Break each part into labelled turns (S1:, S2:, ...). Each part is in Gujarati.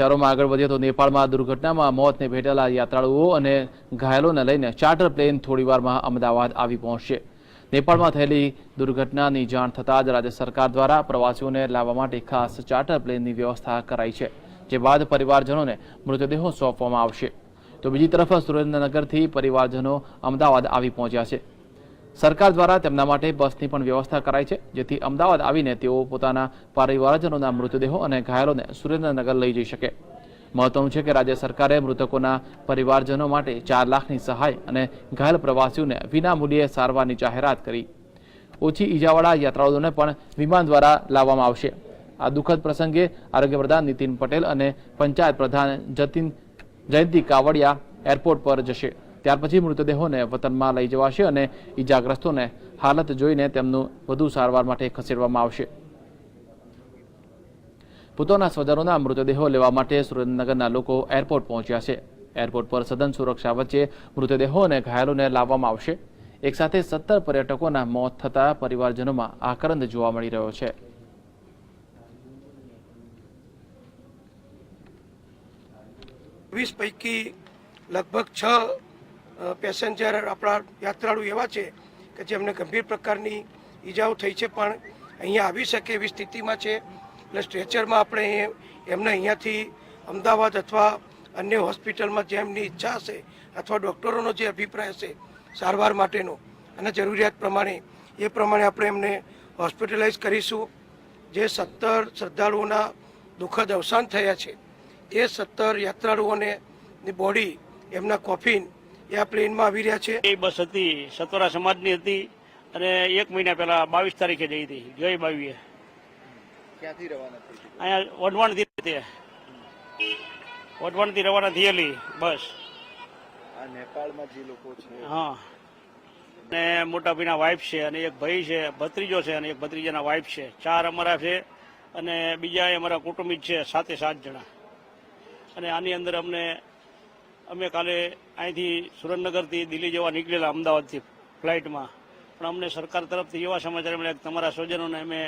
S1: સમાચારોમાં આગળ વધીએ તો નેપાળમાં દુર્ઘટનામાં મોતને ભેટેલા યાત્રાળુઓ અને ઘાયલોને લઈને ચાર્ટર પ્લેન થોડીવારમાં અમદાવાદ આવી પહોંચશે. નેપાળમાં થયેલી દુર્ઘટનાની જાણ થતાં જ રાજ્ય સરકાર દ્વારા પ્રવાસીઓને લાવવા માટે ખાસ ચાર્ટર પ્લેનની વ્યવસ્થા કરાઈ છે, જે બાદ પરિવારજનોને મૃતદેહો સોંપવામાં આવશે. તો બીજી તરફ સુરેન્દ્રનગરથી પરિવારજનો અમદાવાદ આવી પહોંચ્યા છે. સરકાર દ્વારા તેમના માટે બસની પણ વ્યવસ્થા કરાઈ છે, જેથી અમદાવાદ આવીને તેઓ પોતાના પરિવારજનોના મૃતદેહો અને ઘાયલોને સુરેન્દ્રનગર લઈ જઈ શકે. મહત્વનું છે કે રાજ્ય સરકારે મૃતકોના પરિવારજનો માટે ચાર લાખની સહાય અને ઘાયલ પ્રવાસીઓને વિનામૂલ્યે સારવારની જાહેરાત કરી. ઓછી ઈજાવાળા યાત્રાળુઓને પણ વિમાન દ્વારા લાવવામાં આવશે. આ દુઃખદ પ્રસંગે આરોગ્ય પ્રધાન નીતિન પટેલ અને પંચાયત પ્રધાન જતીન જયંતિ કાવડિયા એરપોર્ટ પર જશે. ત્યાર પછી મૃતદેહોને વતનમાં લઈ જવાશે અને ઈજાગ્રસ્તોને હાલત જોઈને તેમનું વધુ સારવાર માટે ખસેડવામાં આવશે. પોતાના સ્વજનોના મૃતદેહો લેવા માટે સુરેન્દ્રનગરના લોકો એરપોર્ટ પહોંચ્યા છે. એરપોર્ટ પર સઘન સુરક્ષા વચ્ચે મૃતદેહો અને ઘાયલોને લાવવામાં આવશે. એક સાથે સત્તર પર્યટકોના મોત થતા પરિવારજનોમાં આક્રંદ જોવા મળી રહ્યો છે.
S2: વીસ પૈકી લગભગ છ પેસેન્જર આપણા યાત્રાળુ એવા છે કે જેમને ગંભીર પ્રકારની ઈજાઓ થઈ છે, પણ અહીંયા આવી શકે એવી સ્થિતિમાં છે. એટલે સ્ટ્રેચરમાં આપણે એમને અહીંયાથી અમદાવાદ અથવા અન્ય હોસ્પિટલમાં જેમની ઈચ્છા હશે અથવા ડૉક્ટરોનો જે અભિપ્રાય હશે સારવાર માટેનો અને જરૂરિયાત પ્રમાણે, એ પ્રમાણે આપણે એમને હોસ્પિટલાઇઝ કરીશું. જે સત્તર શ્રદ્ધાળુઓના દુઃખદ અવસાન થયા છે, એ સત્તર યાત્રાળુઓને બોડી, એમના કોફિન એ આ પ્લેનમાં આવી રહ્યા છે.
S3: એ બસ હતી સતોરા સમાજની હતી અને એક મહિના પહેલા બાવીસ તારીખે જઈ હતી જય બાવીએ.
S4: ક્યાંથી રવાના થઈ
S3: અહીંયા વઢવાણથી હતી વઢવાણથી રવાના થયેલી બસ.
S4: આ નેપાળમાં જે લોકો છે.
S3: હા. અને મોટા ભાઈના વાઇફ છે અને એક ભાઈ છે ભત્રીજો છે અને એક ભત્રીજાના વાઇફ છે. ચાર અમારા છે અને બીજા અમારા કુટુંબી છે સાતે સાત જણા. અને આની અંદર અમને અમે કાલે અહીંથી સુરેન્દ્રનગરથી દિલ્હી જવા નીકળેલા અમદાવાદથી ફ્લાઇટમાં. પણ અમને સરકાર તરફથી એવા સમાચાર મળ્યા કે તમારા સ્વજનોને અમે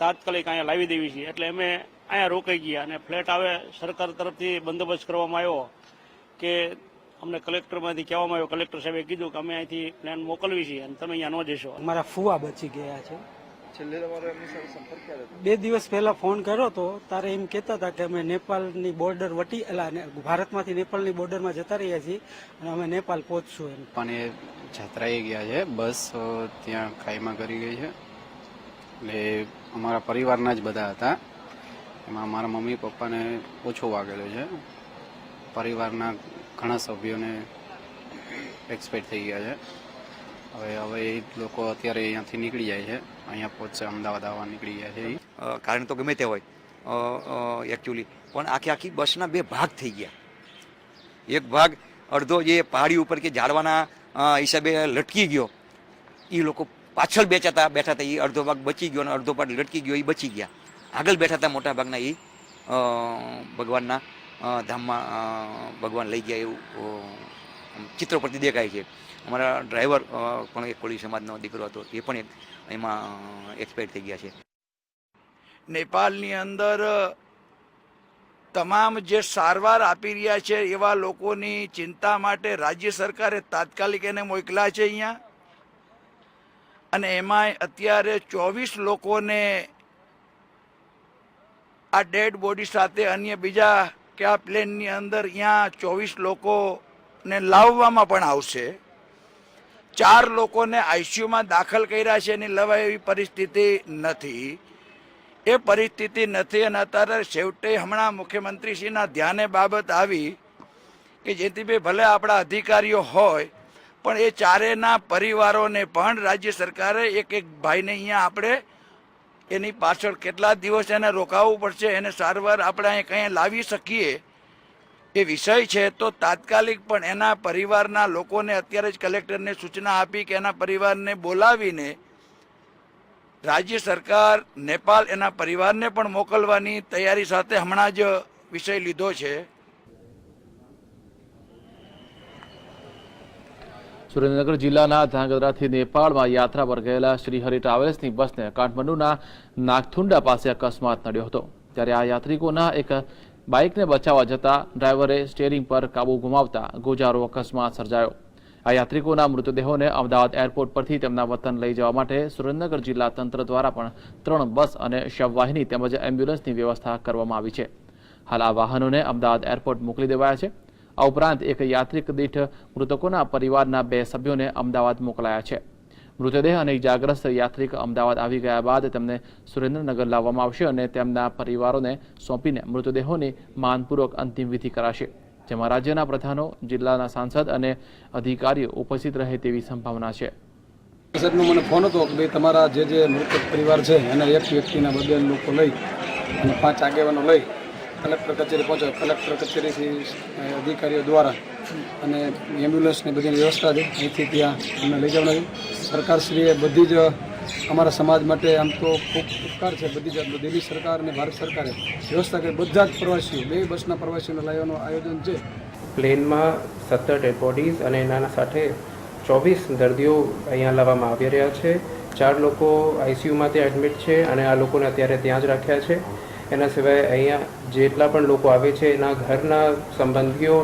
S3: તાત્કાલિક અહીંયા લાવી દેવી છીએ. એટલે અમે અહીંયા રોકાઈ ગયા અને ફ્લેટ આવે સરકાર તરફથી બંદોબસ્ત કરવામાં આવ્યો કે અમને કલેક્ટરમાંથી કહેવામાં આવ્યો, કલેક્ટર સાહેબે કીધું કે અમે અહીંથી પ્લાન મોકલવી છીએ અને તમે અહીંયા ન જશો.
S5: અમારા ફુવા બચી ગયા છે.
S4: છેલ્લે તમારો એમની સાથે સંપર્ક ક્યારે થયો?
S5: બે દિવસ પહેલા ફોન કર્યો તો તારે એમ કહેતા હતા કે અમે નેપાળની બોર્ડર વટી એલા ને ભારતમાંથી નેપાળની બોર્ડરમાં જતા રહ્યા છીએ અને અમે નેપાળ પહોંચશું એમ.
S6: પણ એ જાત્રાએ ગયા છે બસ અ, ત્યાં ખાઈમાં કરી ગઈ છે. એટલે અમારા પરિવારના જ બધા હતા. એમાં મારા મમ્મી પપ્પાને ઓછો વાગેલો છે. પરિવારના ઘણા સભ્યોને એક્સપેક્ટ થઈ ગયા છે. હવે હવે એ લોકો અત્યારે અહીંયાથી નીકળી જાય છે. અહીંયા પહોંચશે અમદાવાદ આવવા નીકળી ગયા છે. ઈ.
S7: અ, કારણ તો ગમે તે હોય. એકચ્યુઅલી પણ આખી આખી બસના બે ભાગ થઈ ગયા. એક ભાગ અડધો જે પહાડી ઉપર કે ઝાડવાના અ, હિસાબે લટકી ગયો. એ લોકો પાછળ બેચાતા બેઠા હતા એ અડધો ભાગ બચી ગયો અને અડધો ભાગ લટકી ગયો એ બચી ગયા. આગળ બેઠા હતા મોટા ભાગના એ અ, ભગવાનના અ, ધામમાં અ, ભગવાન લઈ ગયા એવું અ, ચિત્ર પરથી દેખાય છે. અમારા ડ્રાઈવર પણ એક કોળી સમાજનો દીકરો હતો, એ પણ એક, એમાં એક્સપાયર થઈ ગયા છે.
S8: નેપાળની અંદર તમામ જે સારવાર આપી રહ્યા છે, એવા લોકોની ચિંતા માટે રાજ્ય સરકારે તાત્કાલિક એને મોકલ્યા છે અહીંયા. અને એમાં અત્યારે ચોવીસ લોકોને આ ડેડ બોડી સાથે અન્ય બીજા કયા પ્લેનની અંદર, અહીંયા ચોવીસ લોકોને લાવવામાં પણ આવશે. ચાર લોકોને આઈસીયુમાં દાખલ કર્યા છે એની લવાય એવી પરિસ્થિતિ નથી. એ પરિસ્થિતિ નથી અને અત્યારે છેવટે હમણાં મુખ્યમંત્રીશ્રીના ધ્યાને બાબત આવી કે જેથી ભાઈ ભલે આપણા અધિકારીઓ હોય, પણ એ ચારેના પરિવારોને પણ રાજ્ય સરકારે એક એક ભાઈને અહીંયા આપણે એની પાછળ કેટલા દિવસ એને રોકાવવું પડશે, એને સારવાર આપણે અહીંયા કંઈ લાવી શકીએ? એ વિષય છે તો તાત્કાલિક પણ એના પરિવારના લોકોને અત્યારે જ કલેક્ટરને સૂચના આપી કે એના પરિવારને બોલાવીને રાજ્ય સરકાર નેપાલ એના પરિવારને પણ મોકલવાની તૈયારી સાથે હમણાં જ વિષય લીધો છે.
S1: સુરેન્દ્રનગર જિલ્લાના ધાંગધ્રાથી નેપાળમાં યાત્રા પર ગયેલા શ્રીહરિ ટ્રાવેલ્સની બસને કાઠમંડુના નાગથુંડા પાસે અકસ્માત નડ્યો હતો. ત્યારે આ યાત્રિકોના એક બાઇકને બચાવવા જતા ડ્રાઈવરે સ્ટેરિંગ પર કાબુ ગુમાવતા ગોજારો અકસ્માત સર્જાયો. આ યાત્રિકોના મૃતદેહોને અમદાવાદ એરપોર્ટ પરથી તેમના વતન લઈ જવા માટે સુરેન્દ્રનગર જિલ્લા તંત્ર દ્વારા પણ ત્રણ બસ અને શવવાહિની તેમજ એમ્બ્યુલન્સની વ્યવસ્થા કરવામાં આવી છે. હાલ આ વાહનોને અમદાવાદ એરપોર્ટ મોકલી દેવાયા છે. આ ઉપરાંત એક યાત્રિક દીઠ મૃતકોના પરિવારના બે સભ્યોને અમદાવાદ મોકલાયા છે. મૃતદેહ અને ઇજાગ્રસ્ત યાત્રિક અમદાવાદ આવી ગયા બાદ તેમને સુરેન્દ્રનગર લાવવામાં આવશે અને તેમના પરિવારોને સોંપીને મૃતદેહોની માનપૂર્વક અંતિમ વિધિ કરાશે. જેમાં રાજ્યના પ્રધાનો, જિલ્લાના સાંસદ અને અધિકારીઓ ઉપસ્થિત રહે તેવી સંભાવના છે.
S9: સાહેબનો મને ફોન હતો કે ભાઈ તમારા જે જે મૃતક પરિવાર છે, એના એક વ્યક્તિના બદલ લોકો લઈ અને પાંચ આગેવાનો લઈ કલેક્ટર કચેરી પહોંચો કલેક્ટર કચેરીથી અધિકારીઓ દ્વારા અને એમ્બ્યુલન્સની બધી વ્યવસ્થા છે અહીંથી ત્યાં અમને લઈ જવાના છે સરકારશ્રીએ બધી જ અમારા સમાજ માટે આમ તો ખૂબ ઉપકાર છે. બધી જ દિલ્હી સરકાર અને ભારત સરકારે વ્યવસ્થા કરી. બધા જ પ્રવાસીઓ, બે બસના પ્રવાસીઓને લાવવાનું આયોજન છે.
S10: પ્લેનમાં સત્તર ડેડ બોડીઝ અને એના સાથે ચોવીસ દર્દીઓ અહીંયા લાવવામાં આવી રહ્યા છે. ચાર લોકો આઈસીયુમાં ત્યાં એડમિટ છે અને આ લોકોને અત્યારે ત્યાં જ રાખ્યા છે. એના સિવાય અહીંયા જેટલા પણ લોકો આવે છે એના ઘરના સંબંધીઓ